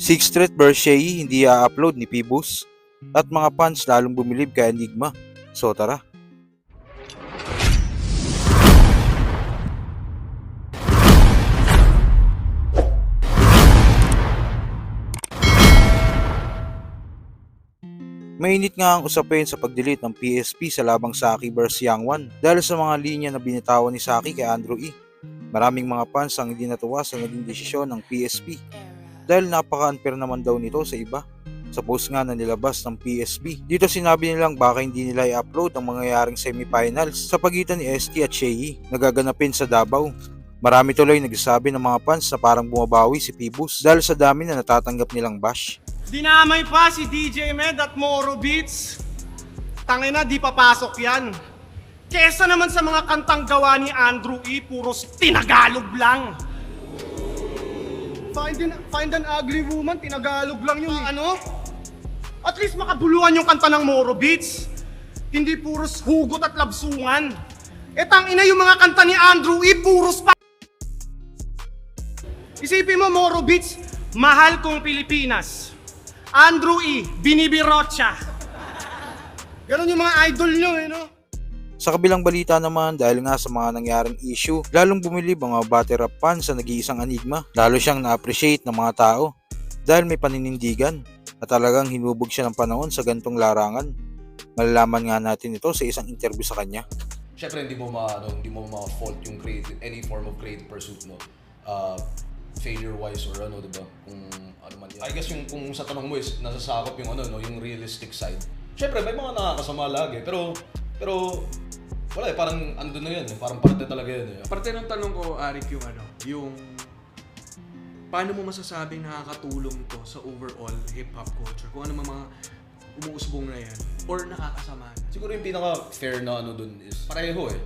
Sixth Street Bershey hindi i-upload ni Pibus at mga fans lalong bumilib kay Enigma. So tara. Mainit nga ang usapin sa pag-delete ng PSP sa labang Saki vs Young One dahil sa mga linya na binitawan ni Saki kay Andrew E. Maraming mga fans ang hindi natuwa sa naging desisyon ng PSP dahil napaka-unfair naman daw nito sa iba. Sa post nga na nilabas ng PSP, dito sinabi nilang baka hindi nila i-upload ang mangyayaring semifinals sa pagitan ni ST at Shea na gaganapin sa Davao. Marami tuloy nagsasabi ng mga fans na parang bumabawi si Pibus dahil sa dami na natatanggap nilang bash. Dinamay pa si DJ Med at Moro Beats. Tangina, di papasok yan. Kesa naman sa mga kantang gawa ni Andrew E, puros tinagalog lang. Find an, find an ugly woman, tinagalog lang yun. Ano? At least makabuluhan yung kanta ng Moro Beats. Hindi puros hugot at labsungan. E ina yung mga kanta ni Andrew E, puros pa... Isipin mo, Moro Beats, mahal kong Pilipinas. Andrew E. Binibirotcha. Ganon yung mga idol nyo eh, no? Sa kabilang balita naman dahil nga sa mga nangyaring issue, lalong bumilib ang mga battle rap fans sa nag-iisang enigma. Lalo siyang na-appreciate ng mga tao dahil may paninindigan at talagang hinubog siya ng panahon sa gantong larangan. Malalaman nga natin ito sa isang interview sa kanya. Syempre hindi mo ma ano, hindi mo ma-fault yung creative any form of creative pursuit mo. Uh, failure wise or ano, 'di ba? Kung ano man yan. I guess yung kung sa tanong mo is nasasakop yung ano no, yung realistic side. Syempre may mga nakakasama lagi, pero pero wala eh, parang andun na yan eh. Parang parte talaga yan eh. Parte ng tanong ko, Arik, yung ano, yung paano mo masasabing nakakatulong to sa overall hip-hop culture? Kung ano mga umuusbong na yan or nakakasama na? Siguro yung pinaka-fair na ano dun is pareho eh.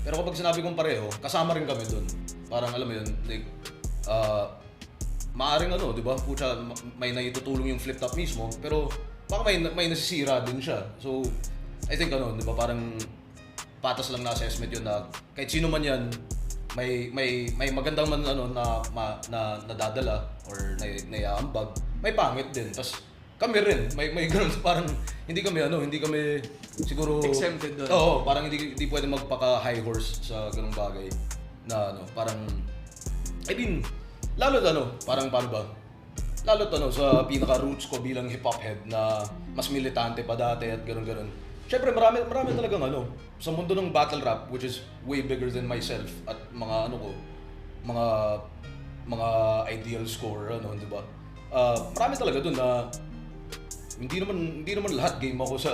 Pero kapag sinabi kong pareho, kasama rin kami dun. Parang alam mo yun, like, uh, maaring ano, di ba? Pucha, ma- may naitutulong yung flip top mismo, pero baka may, may nasisira din siya. So, I think ano, di ba, parang patas lang na assessment yun na kahit sino man yan, may may may magandang man ano na ma, na nadadala or na naiaambag, may pangit din. Tapos kami rin, may may ganun parang hindi kami ano, hindi kami siguro Exempted doon. Oo, parang hindi hindi pwede magpaka high horse sa ganung bagay na ano, parang I mean, lalo ano, parang paano ba? Lalo ano, sa pinaka-roots ko bilang hip-hop head na mas militante pa dati at ganun-ganun. Siyempre, marami, marami talagang ano, sa mundo ng battle rap, which is way bigger than myself at mga ano ko, mga mga ideal score, ano, di ba? Ah, marami talaga dun na hindi naman hindi naman lahat game ako sa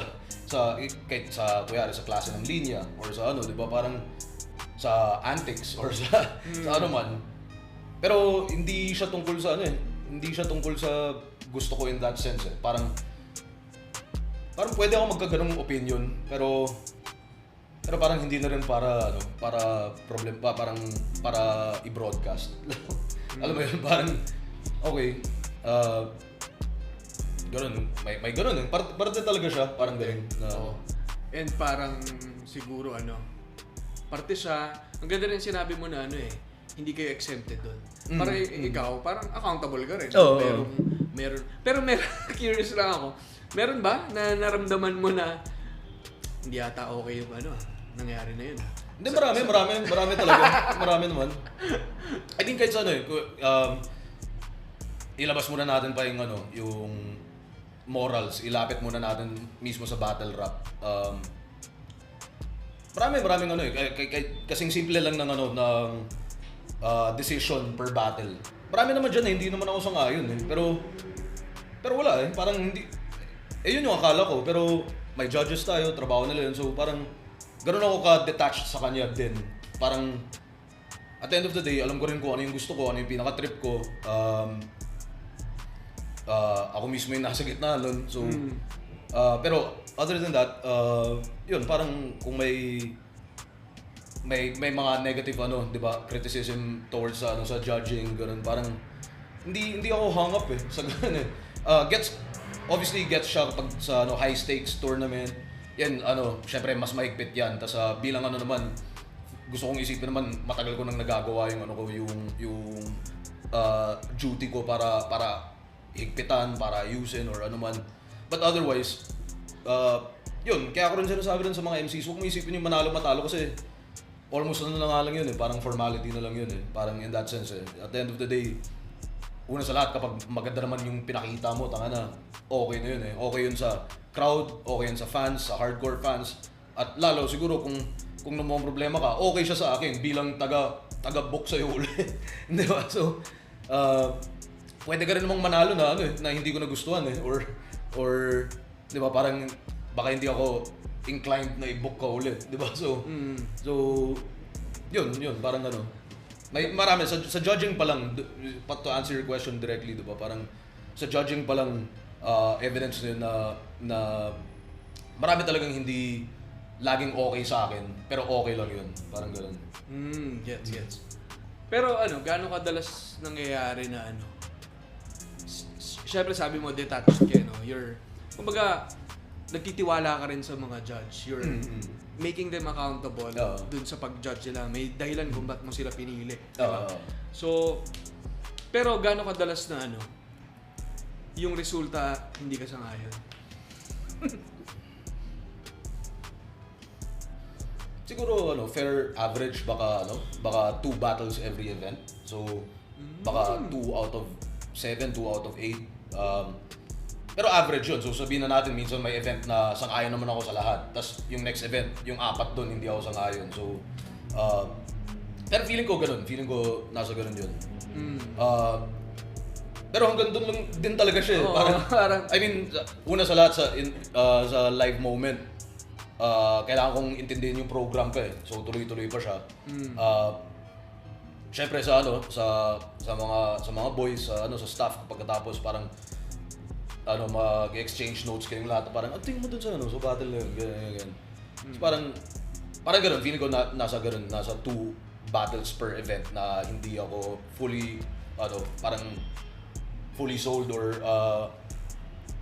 sa kahit sa kuya sa klase ng linya or sa ano, 'di ba? Parang sa antics or sa sa ano man. Pero hindi siya tungkol sa ano eh. Hindi siya tungkol sa gusto ko in that sense eh. Parang parang pwede ako magkaganong opinion pero pero parang hindi na rin para ano, para problem pa parang para i-broadcast. Alam mo yun, parang okay. Uh, ganun, may may ganun eh. Parte, parte talaga siya, parang ganun. Na, Oo. And parang siguro ano, parte siya, ang ganda rin sinabi mo na ano eh, hindi kayo exempted doon. Mm, Para ikaw, parang accountable ka rin. Oo. Meron, meron, pero meron, curious lang ako, meron ba na naramdaman mo na hindi ata okay yung ano, nangyari na yun? Hindi, marami, marami, marami talaga. marami naman. I think kahit sa ano eh, um, ilabas muna natin pa yung ano, yung morals, ilapit muna natin mismo sa battle rap. Um, marami, maraming ano eh, kay, kay- kasing simple lang ng ano, ng uh, decision per battle. Marami naman dyan eh, hindi naman ako sangayon eh. Pero, pero wala eh, parang hindi, eh yun yung akala ko, pero may judges tayo, trabaho nila yun, so parang ganun ako ka-detached sa kanya din. Parang at the end of the day, alam ko rin kung ano yung gusto ko, ano yung pinaka-trip ko. Um, ah, ako mismo yung nasa gitna nun. So, ah, pero other than that, ah, yun, parang kung may may may mga negative ano, 'di ba? Criticism towards sa ano sa judging, ganun. Parang hindi hindi ako hung up eh sa ganun eh. Uh, gets obviously gets siya kapag sa ano high stakes tournament. Yan ano, syempre mas maigpit 'yan. Tapos ah, bilang ano naman gusto kong isipin naman matagal ko nang nagagawa yung ano ko yung yung ah, duty ko para para higpitan, para ayusin or ano man. But otherwise, uh, yun, kaya ako rin sinasabi rin sa mga MCs, huwag mo isipin yung manalo matalo kasi almost ano na nga lang yun eh, parang formality na lang yun eh. Parang in that sense eh. At the end of the day, una sa lahat kapag maganda naman yung pinakita mo, tanga na, okay na yun eh. Okay yun sa crowd, okay yun sa fans, sa hardcore fans. At lalo siguro kung kung namang problema ka, okay siya sa akin bilang taga taga book sa uli. Di ba? So, uh, pwede ka rin namang manalo na ano eh, na hindi ko nagustuhan eh or or 'di ba parang baka hindi ako inclined na i-book ka ulit, 'di ba? So, so yun, yun, parang ano. May marami sa, sa judging pa lang to answer your question directly, 'di ba? Parang sa judging pa lang uh, evidence na na na marami talagang hindi laging okay sa akin, pero okay lang yun. Parang ganoon. Mm, gets, gets. Pero ano, gaano kadalas nangyayari na ano? Siyempre sabi mo, detached ka, no? You're, kumbaga, nagtitiwala ka rin sa mga judge. You're making them accountable Oo. dun sa pag-judge nila. May dahilan kung ba't mo sila pinili. diba? Oo. So, pero gaano kadalas na ano, yung resulta hindi ka sangayon? Siguro ano, fair average baka ano, baka two battles every event. So baka two out of seven, two out of eight. Um, pero average yun. So sabihin na natin minsan may event na sang-ayon naman ako sa lahat. Tapos yung next event, yung apat doon hindi ako sang-ayon. So uh, pero feeling ko ganun. Feeling ko nasa ganun yun. Uh, pero hanggang doon lang din talaga siya. eh. Oo, parang, parang- I mean, una sa lahat sa, in, uh, sa live moment, uh, kailangan kong intindihin yung program ko eh. So tuloy-tuloy pa siya. Uh, Syempre sa ano, sa sa mga sa mga boys, sa ano sa staff pagkatapos parang ano mag-exchange notes kayong lahat. Parang ang tingin mo dun sa ano sa battle na yun. Ganyan, ganyan. So, parang parang ganun. Feeling ko na, nasa ganun nasa two battles per event na hindi ako fully ano parang fully sold or uh,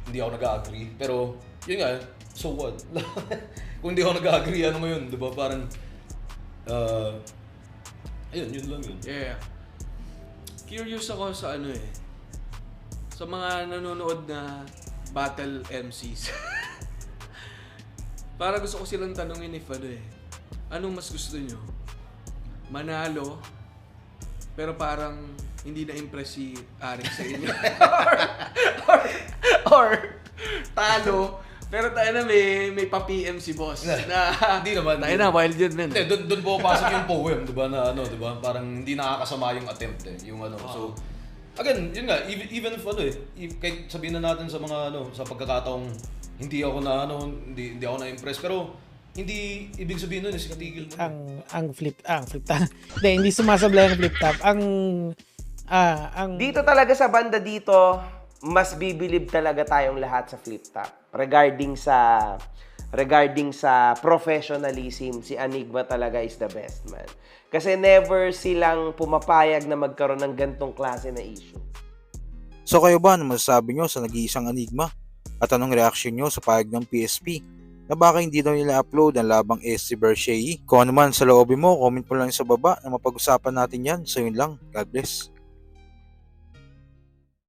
hindi ako nag-agree. Pero yun nga so what? Kung hindi ako nag-agree ano mo yun di ba? Parang uh, ayun yun lang yun. Yeah. Curious ako sa ano eh. Sa mga nanonood na battle MCs. Para gusto ko silang tanungin if ano eh. Anong mas gusto nyo? Manalo, pero parang hindi na-impress si Arik sa inyo. or, or, or, talo, pero tayo na may, may pa-PM si boss. na, Hindi naman. Tayo na, wild yun, man. Hindi, doon po pasok yung poem, 'di ba? Na ano, 'di ba? Parang hindi nakakasama yung attempt eh, yung ano. So again, yun nga, even, even if ano eh, if, kahit sabihin na natin sa mga ano, sa pagkakataong hindi ako na ano, hindi, hindi ako na-impress, pero hindi ibig sabihin nun is katigil mo. ang ang flip ang flip top. Hindi, hindi sumasablay ang flip top. Ang ah ang Dito talaga sa banda dito, mas bibilib talaga tayong lahat sa flip top. Regarding sa regarding sa professionalism, si Enigma talaga is the best man. Kasi never silang pumapayag na magkaroon ng gantong klase na issue. So kayo ba, ano masasabi nyo sa nag-iisang enigma? At anong reaction nyo sa pahayag ng PSP? Na baka hindi daw nila upload ang labang SC Bershei? Kung ano man sa loobin mo, comment mo lang sa baba na mapag-usapan natin yan. So yun lang. God bless.